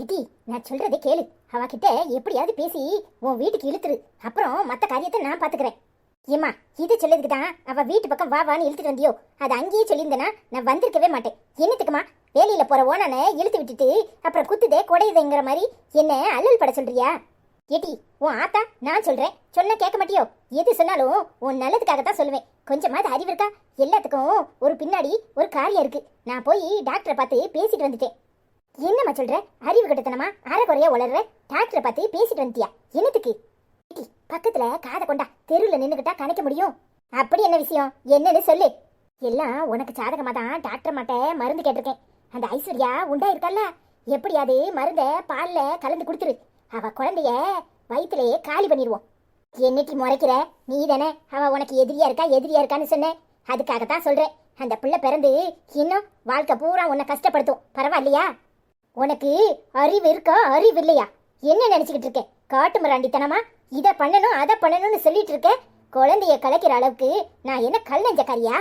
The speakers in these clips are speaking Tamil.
கிட்டி நான் சொல்றதை கேளு. அவகிட்ட எப்படியாவது பேசி உன் வீட்டுக்கு இழுத்துரு. அப்புறம் மத்த காரியத்தை நான் பாத்துக்கிறேன். ஏம்மா இது சொல்லதுக்கு தான் அவ வீட்டு பக்கம் வா வான்னு இழுத்துட்டு வந்தியோ? அது அங்கேயே சொல்லியிருந்தேனா நான் வந்திருக்கவே மாட்டேன். என்னத்துக்குமா? வேலையில போற ஓனான இழுத்து விட்டுட்டு அப்புறம் குத்துதே குடையுதுங்கிற மாதிரி என்ன அல்லல் பட சொல்றியா? ஏட்டி உன் ஆத்தா நான் சொல்றேன். சொன்னா கேட்க மாட்டியோ? எது சொன்னாலும் உன் நல்லதுக்காக தான் சொல்லுவேன். கொஞ்சமாவது அறிவு இருக்கா? எல்லாத்துக்கும் ஒரு பின்னாடி ஒரு காரியம் இருக்கு. நான் போய் டாக்டரை பார்த்து பேசிட்டு வந்துட்டேன். என்னம்மா சொல்ற? அறிவு கட்டத்தனமா? அரை குறைய உளர்ற? டாக்டரை பார்த்து பேசிட்டு வந்துட்டியா? என்னத்துக்கு? பக்கத்துல காதை கொண்டா தெருவில் நின்றுக்கிட்டா கணக்க முடியும்? அப்படி என்ன விஷயம்? என்னன்னு சொல்லு. எல்லாம் உனக்கு சாதகமாக தான் டாக்டர் மாட்ட மருந்து கேட்டிருக்கேன். அந்த ஐஸ்வர்யா உண்டா இருக்கல்ல எப்படியாவது மருந்தை பால்ல கலந்து கொடுத்துரு அவ குழந்தைய வயிற்றுலயே காலி பண்ணிடுவோம் என்னைக்கு முறைக்கிற? நீ தானே அவ உனக்கு எதிரியா இருக்கா எதிரியா இருக்கான்னு சொன்னேன் அதுக்காக தான் சொல்றேன். அந்த பிள்ளை பிறந்து இன்னும் வாழ்க்கை பூரா உன்னை கஷ்டப்படுத்தும். பரவாயில்லையா? உனக்கு அறிவு இருக்கா? அறிவு இல்லையா என்ன நினைச்சுக்கிட்டு இருக்க? காட்டு மிராண்டித்தனமா? இதை பண்ணணும் அதை பண்ணணும்னு சொல்லிட்டு இருக்க? குழந்தைய கலைக்கிற அளவுக்கு நான் என்ன கல் நெஞ்சக்காரியா?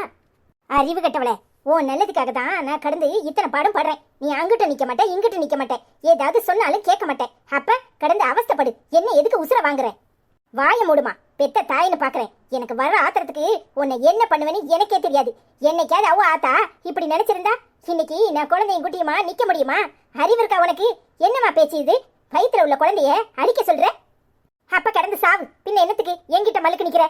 அறிவு கட்டவளே ஓ நல்லதுக்காக தான் நான் கடந்து இத்தனை பாடம் பாடுறேன். நீ அங்கிட்ட நிக்க மாட்டேன் இங்கிட்ட நிக்க மாட்டேன். ஏதாவது சொன்னாலும் கேட்க மாட்டேன். அப்ப கடந்து அவஸ்தைப்படு. என்ன எதுக்கு உசுர வாங்குறேன் வாய மூடுமா? பெத்த தாயின்னு பாக்குறேன். எனக்கு வர ஆத்திரத்துக்கு உன்னை என்ன பண்ணுவேன்னு எனக்கே தெரியாது. என்னைக்காவது அவ ஆத்தா இப்படி நினைச்சிருந்தா? இன்னைக்கு நான் குழந்தையும் குட்டியுமா நிக்க முடியுமா? அறிவு இருக்கா உனக்கு? என்னம்மா பேச்சு இது? வயிற்றுல உள்ள குழந்தைய அழிக்க சொல்ற? அப்ப கடந்து சாவு. பின்ன என்னத்துக்கு? என்கிட்ட மலுக்கு நிக்கிற?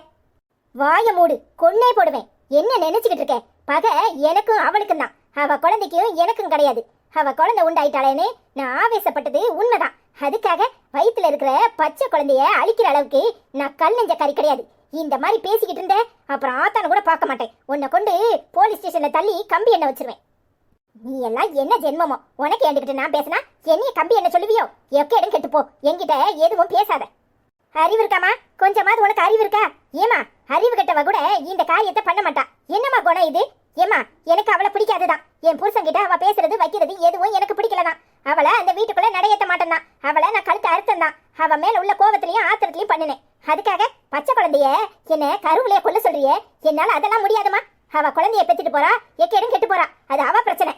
வாய மூடு. கொன்னே போடுவேன். என்ன நினைச்சுக்கிட்டு இருக்க? பகை எனக்கும் அவளுக்கும் தான். அவ குழந்தைக்கும் எனக்கும் கிடையாது. அவ குழந்தை உண்டாயிட்டாளேன்னு நான் ஆவேசப்பட்டது உண்மைதான். அதுக்காக வயிற்றுல இருக்கிற பச்சை குழந்தைய அழிக்கிற அளவுக்கு நான் கல் நெஞ்ச கறி கிடையாது. இந்த மாதிரி பேசிக்கிட்டு இருந்த அப்புறம் ஆத்தான கூட பார்க்க மாட்டேன். உன்னை கொண்டு போலீஸ் ஸ்டேஷன்ல தள்ளி கம்பி எண்ணெய் வச்சிருவேன். நீ எல்லாம் என்ன ஜென்மமோ? உனக்கு ஏண்டுகிட்டு நான் பேசினா என்னைய கம்பி என்ன சொல்லுவியோ? எக்க இடம் கெட்டு போ. என்கிட்ட எதுவும் பேசாத. அறிவு இருக்காமா கொஞ்சமாவது உனக்கு அறிவு இருக்கா? ஏமா அறிவு கெட்டவ கூட இந்த காரியத்தை பண்ண மாட்டா. என்னம்மா குணம் இது? ஏமா எனக்கு அவளை பிடிக்காதுதான். என் புருஷன்கிட்ட அவ பேசுறது வைக்கிறது எதுவும் எனக்கு பிடிக்கலதான். அவளை அந்த வீட்டுக்குள்ள நடையேத்த மாட்டேன் அவளை நான் கழுத்து அறுத்தம் தான் அவ மேல உள்ள கோவத்திலையும் ஆத்திரத்திலையும் பண்ணினேன். அதுக்காக பச்சை குழந்தைய என்ன கருவிலைய கொல்ல சொல்றியே? என்னால அதெல்லாம் முடியாதுமா? அவ குழந்தைய பெத்திட்டு போறா எக்கேடும் கெட்டு போறா. அது அவ பிரச்சனை.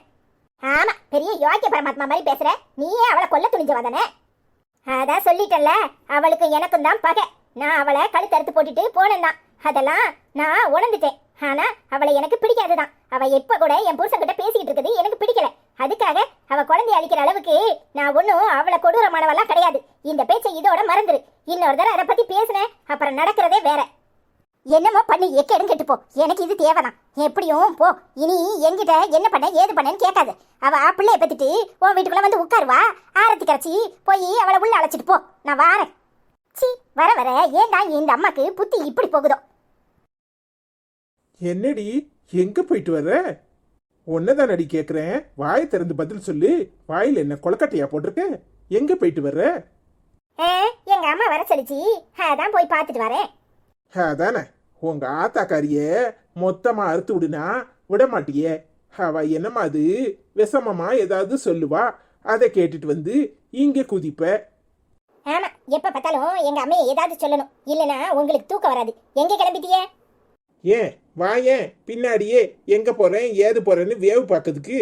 ஆமா பெரிய யோகிய பரமாத்மா மாதிரி பேசுற. நீயே அவளை கொல்ல துணிஞ்சவாதானே அதான் சொல்லிட்டல்ல அவளுக்கு எனக்கும் தான் பகை. நான் அவளை கழுத்தறுத்து போட்டுட்டு போனேன்னா அதெல்லாம் நான் உணர்ந்துட்டேன். ஆனா அவளை எனக்கு பிடிக்காதுதான் அவ எப்ப கூட என் புருஷன்கிட்ட பேசிக்கிட்டு இருக்குது எனக்கு பிடிக்கல. அதுக்காக அவ குழந்தைய அழிக்கிற அளவுக்கு நான் ஒன்றும் அவளை கொடூரமானவெல்லாம் கிடையாது. இந்த பேச்சை இதோட மறந்துரு. இன்னொரு தடவை அதை பத்தி பேசுனேன் அப்புறம் நடக்கிறதே வேற. என்னமோ பண்ணி எக்கேடும் கெட்டு போ எனக்கு இது தேவைதான். எப்படியும் போ. இனி என்கிட்ட என்ன பண்ண ஏது பண்ணேன்னு கேட்காது. அவ பிள்ளைய பத்திட்டு உன் வீட்டுக்குள்ள வந்து உட்காருவா? ஆரத்தி கரைச்சி போய் அவளை உள்ள அழைச்சிட்டு போ. நான் வாரேன். சி வர வர. ஏன்டா இந்த அம்மாக்கு புத்தி இப்படி போகுதோ? என்னடி? எங்க போயிட்டு வர்ற? உன்னதான் அடி கேக்குறேன். வாய் திறந்து பதில் சொல்லு. வாயில என்ன கொலக்கட்டையா போட்டிருக்க? எங்க போயிட்டு வர்ற? எங்க அம்மா வர சொல்லிச்சு. அதான் போய் பார்த்துட்டு வரேன். அதானே உங்க ஆத்தாக்காரிய மொத்தமா அறுத்து விடுனா விட மாட்டியே. அவ என்னமா அது? விஷமமா ஏதாவது சொல்லுவா? அதை கேட்டுட்டு வந்து இங்க குதிப்ப. ஆமா எப்ப பார்த்தாலும் எங்க அம்மையை ஏதாவது சொல்லணும். இல்லனா உங்களுக்கு தூக்கம் வராது. எங்க கிளம்பிட்டியே? ஏன்? வாயேன் பின்னாடியே எங்க போறேன்? ஏது போறேன்னு வேவு பார்க்கறதுக்கு.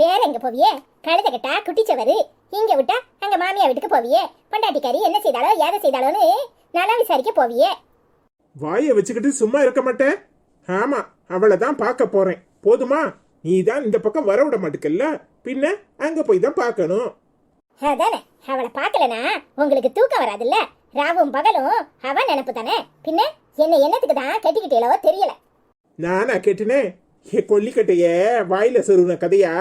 வேற எங்க போவியே? கழுத கட்டா குட்டிச்சவரு. இங்க விட்டா அங்க மாமியா வீட்டுக்கு போவியே? பொண்டாட்டிக்காரி என்ன செய்தாலோ ஏதை செய்தாலோன்னு நல்லா விசாரிக்க போவியே? வாயை வச்சுக்கிட்டு சும்மா இருக்க மாட்டேன். ஆமா அவளை தான் பார்க்க போறேன். போதுமா? நீ தான் இந்த பக்கம் வர விட மாட்டுக்கல்ல? பின்ன அங்க போய் தான் பார்க்கணும். அதானே அவளை பார்க்கலனா உங்களுக்கு தூக்கம் வராதுல்ல? ராவும் பகலும் அவ நினப்பு தானே? பின்ன என்ன என்னத்துக்கு தான் கட்டிக்கிட்டேலோ தெரியல. நானா கேட்டுனேன் ஏ கொல்லிக்கட்டைய வாயில சொருன கதையா?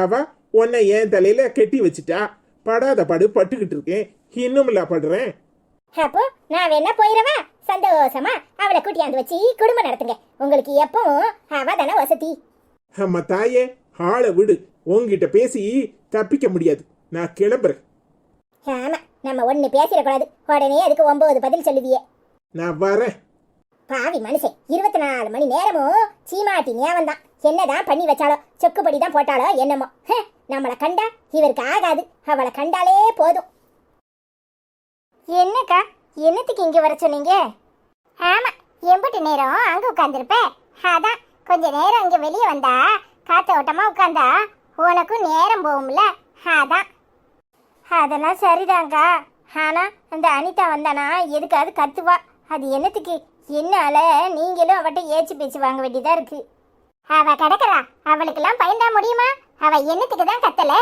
அவ உன்னை என் தலையில கெட்டி வச்சுட்டா. படாத படு பட்டுக்கிட்டு இருக்கேன். இன்னும் படுறேன். அப்போ நான் வேணா போயிடவா சந்தோஷமா அவளை கூட்டியாந்து வச்சு குடும்பம் நடத்துங்க. உங்களுக்கு எப்பவும் அவ தானே வசதி. அம்மா தாயே ஆளை விடு. உன்கிட்ட பேசி தப்பிக்க முடியாது. நான் கிளம்புறேன். ஆமா நம்ம ஒண்ணு பேசிடக்கூடாது. உடனே அதுக்கு ஒன்பது பதில் சொல்லுவியே. நான் வரேன். பாவி மனுஷன் இருபத்தி நாலு மணி நேரமும் சீமாட்டி ஞாபகம் தான் என்னதான் பண்ணி வச்சாலோ சொக்குப்படி தான் போட்டாலோ என்னமோ. நம்மளை கண்டா இவருக்கு ஆகாது. அவளை கண்டாலே போதும். என்னக்கா? என்னத்துக்கு இங்கே வர சொன்னீங்க? ஆமாம் எம்பிட்டு நேரம் அங்கே உட்காந்துருப்பேன் அதான் கொஞ்ச நேரம் இங்கே வெளியே வந்தா காத்த உட்காந்தா உனக்கும் நேரம் போகும்ல. அதான். அதெல்லாம் சரிதாங்க்கா ஆனால் அந்த அனிதா வந்தானா எதுக்காவது கத்துவா. அது என்னத்துக்கு? என்னால நீங்களும் அவட்ட ஏச்சு பேச்சு வாங்க வேண்டியதாக இருக்கு. அவ கிடக்குறா. அவளுக்கெல்லாம் பயந்தா முடியுமா? அவ என்னத்துக்கு தான் கத்தலை?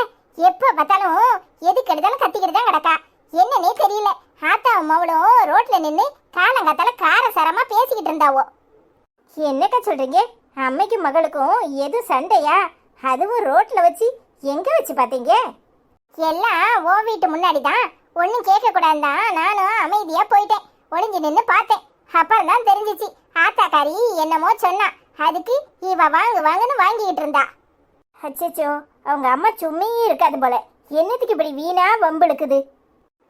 எப்போ பார்த்தாலும் எதுக்கு எடுத்தாலும் கத்திக்கிட்டு தான் கிடக்கா. என்னன்னே தெரியல. ஆத்தாவும் மவளும் ரோட்ல நின்று காலங்காத்தால கார சரமா பேசிக்கிட்டு இருந்தாவோ. என்னக்கா சொல்றீங்க? அம்மைக்கும் மகளுக்கும் எது சண்டையா? அதுவும் ரோட்ல வச்சு எங்க வச்சு பாத்தீங்க? எல்லாம் ஓ வீட்டு முன்னாடி தான் ஒன்றும் கேட்க கூடாதுதான் நானும் அமைதியா போயிட்டேன். ஒளிஞ்சு நின்று பார்த்தேன். அப்புறம் தான் தெரிஞ்சிச்சு. ஆத்தாக்காரி என்னமோ சொன்னா. அதுக்கு இவ வாங்கு வாங்குன்னு வாங்கிக்கிட்டு இருந்தா. அச்சச்சோ அவங்க அம்மா சும்மையே இருக்காது போல. என்னத்துக்கு இப்படி வீணா வம்பெடுக்குது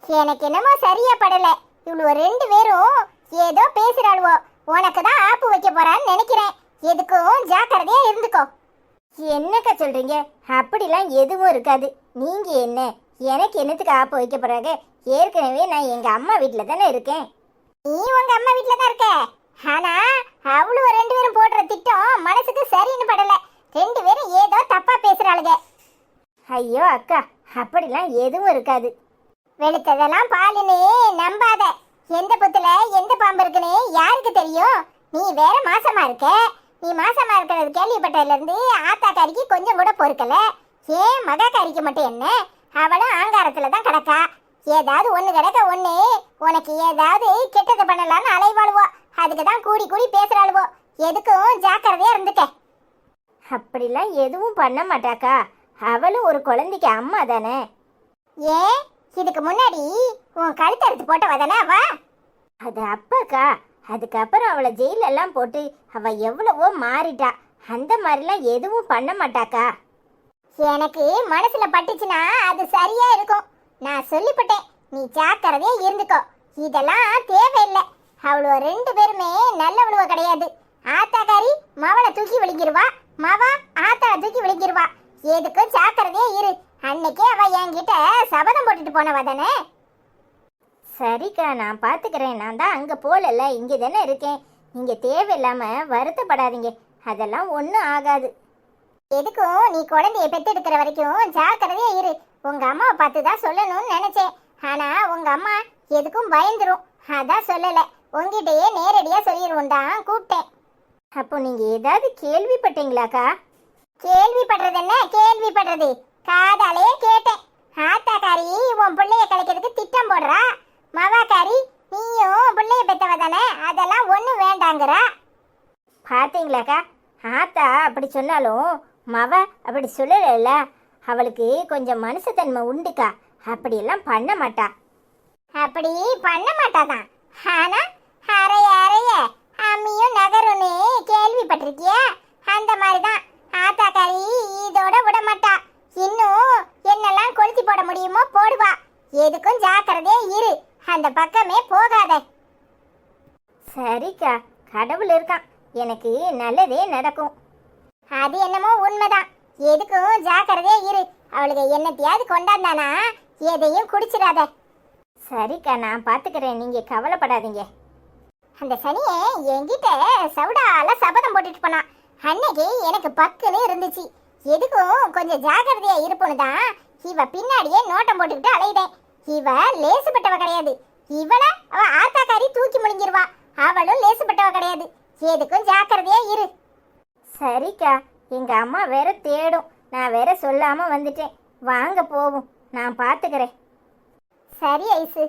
எனக்கு என்னமோ சரியா படல. இவ்வளோ ரெண்டு பேரும் ஏதோ பேசுறாளுவோ. உனக்கு தான் ஆப்பு வைக்க போறான்னு நினைக்கிறேன். எதுக்கும் ஜாக்கிரதையா இருந்துக்கோ. என்னக்கா சொல்றீங்க? அப்படிலாம் எதுவும் இருக்காது. நீங்க என்ன? எனக்கு என்னத்துக்கு ஆப்பு வைக்க போறாங்க? ஏற்கனவே நான் எங்க அம்மா வீட்டுல தானே இருக்கேன். நீ உங்க அம்மா வீட்டுல தான் இருக்க. ஆனா அவ்வளவு ரெண்டு பேரும் போடுற திட்டம் மனசுக்கு சரின்னு படல. ரெண்டு பேரும் ஏதோ தப்பா பேசுறாளுங்க. ஐயோ அக்கா அப்படிலாம் எதுவும் இருக்காது. வெளுத்ததெல்லாம் பாலுன்னு நம்பாத. எந்த புத்துல எந்த பாம்பு இருக்குன்னு யாருக்கு தெரியும்? நீ வேற மாசமா இருக்க. நீ மாசமா இருக்கிறது கேள்விப்பட்டதுல இருந்து ஆத்தாக்காரிக்கு கொஞ்சம் கூட பொறுக்கல. ஏன் மகாக்காரிக்கு மட்டும் என்ன? அவளும் ஆங்காரத்துல தான் கிடக்கா. ஏதாவது ஒண்ணு கிடக்க ஒண்ணு. உனக்கு ஏதாவது கெட்டது பண்ணலாம்னு அலைவாளுவோ. அதுக்கு தான் கூடி கூடி பேசுறாளுவோ. எதுக்கும் ஜாக்கிரதையா இருந்துக்க. அப்படிலாம் எதுவும் பண்ண மாட்டாக்கா. அவளும் ஒரு குழந்தைக்கு அம்மா தானே. ஏன்? இதுக்கு முன்னாடி உன் கழுத்தை அறுத்து போட்டவ தானே அவ? அது அப்பாக்கா. அதுக்கப்புறம் அவளை ஜெயில எல்லாம் போட்டு அவ எவ்வளவோ மாறிட்டா. அந்த மாதிரிலாம் எதுவும் பண்ண மாட்டாக்கா. எனக்கு மனசுல பட்டுச்சுன்னா அது சரியா இருக்கும். நான் சொல்லிப்பட்டேன். நீ ஜாக்கிரதையா இருந்துக்கோ. இதெல்லாம் தேவையில்லை. அவளோ ரெண்டு பேருமே நல்லவளுவ கிடையாது. ஆத்தாக்காரி மவளை தூக்கி விழுங்கிருவா. மவா ஆத்தாவை தூக்கி விழுங்கிருவா. எதுக்கும் ஜாக்கிரதையா இரு. அன்னைக்கே அவ என்கிட்ட சபதம் போட்டுட்டு போனவ தானே? சரிக்கா நான் பார்த்துக்கிறேன் நான் தான் அங்கே போகல இங்கே தானே இருக்கேன். நீங்கள் தேவையில்லாமல் வருத்தப்படாதீங்க. அதெல்லாம் ஒன்றும் ஆகாது. எதுக்கும் நீ குழந்தைய பெற்றெடுக்கிற வரைக்கும் ஜாக்கிரதையா இரு. உங்க அம்மாவை பார்த்து தான் சொல்லணும்னு நினைச்சேன். ஆனா உங்க அம்மா எதுக்கும் பயந்துரும். அதான் சொல்லல. உங்ககிட்டயே நேரடியா சொல்லிடுவோம் தான் கூப்பிட்டேன். அப்போ நீங்க ஏதாவது கேள்விப்பட்டீங்களாக்கா? கேள்விப்படுறது என்ன? கேள்விப்படுறது. காதாலே கேட்டேன். ஆத்தாக்காரி உன் பிள்ளைய கலைக்கிறதுக்கு திட்டம் போடுறா. மவாக்காரி நீயும் பிள்ளைய பெத்தவ தானே? அதெல்லாம் ஒன்றும் வேண்டாங்கிறா. பார்த்தீங்களாக்கா? ஆத்தா அப்படி சொன்னாலும் மவ அப்படி சொல்லலைல்ல. அவளுக்கு கொஞ்சம் மனுஷத்தன்மை உண்டுக்கா. அப்படியெல்லாம் பண்ண மாட்டா. அப்படி பண்ண மாட்டாதான் ஆனா அறைய அறைய அம்மியும் நகரும்னு கேள்விப்பட்டிருக்கியா? அந்த மாதிரி தான் ஆத்தாக்காரி இதோட விட மாட்டா இன்னும் என்னெல்லாம் கொளுத்தி போட முடியுமோ போடுவா. எதுக்கும் ஜாக்கிரதையே இரு. அந்த பக்கமே போகாத. சரிக்கா கடவுள் இருக்கான். எனக்கு நல்லதே நடக்கும். அது என்னமோ உண்மைதான். எதுக்கும் ஜாக்கிரதையே இரு. அவளுக்கு என்னத்தையாவது கொண்டாந்தானா எதையும் குடிச்சிடாத. சரிக்கா நான் பார்த்துக்கிறேன் நீங்க கவலைப்படாதீங்க. அந்த சனியை என்கிட்ட சவுடால சபதம் போட்டுட்டு போனான். அன்னைக்கு எனக்கு பக்குன்னு இருந்துச்சு. எதுக்கும் கொஞ்சம் ஜாக்கிரதையா இருப்போன்னு தான் இவ பின்னாடியே நோட்டம் போட்டுக்கிட்டு அலையுதேன் இவ லேசுப்பட்டவ கிடையாது. இவள அவ ஆத்தாக்காரி தூக்கி முழுங்கிருவா. அவளும் லேசுப்பட்டவ கிடையாது. எதுக்கும் ஜாக்கிரதையா இரு. சரிக்கா எங்க அம்மா வேற தேடும். நான் வேற சொல்லாம வந்துட்டேன். வாங்க போவோம். நான் பாத்துக்கிறேன். சரி ஐசு.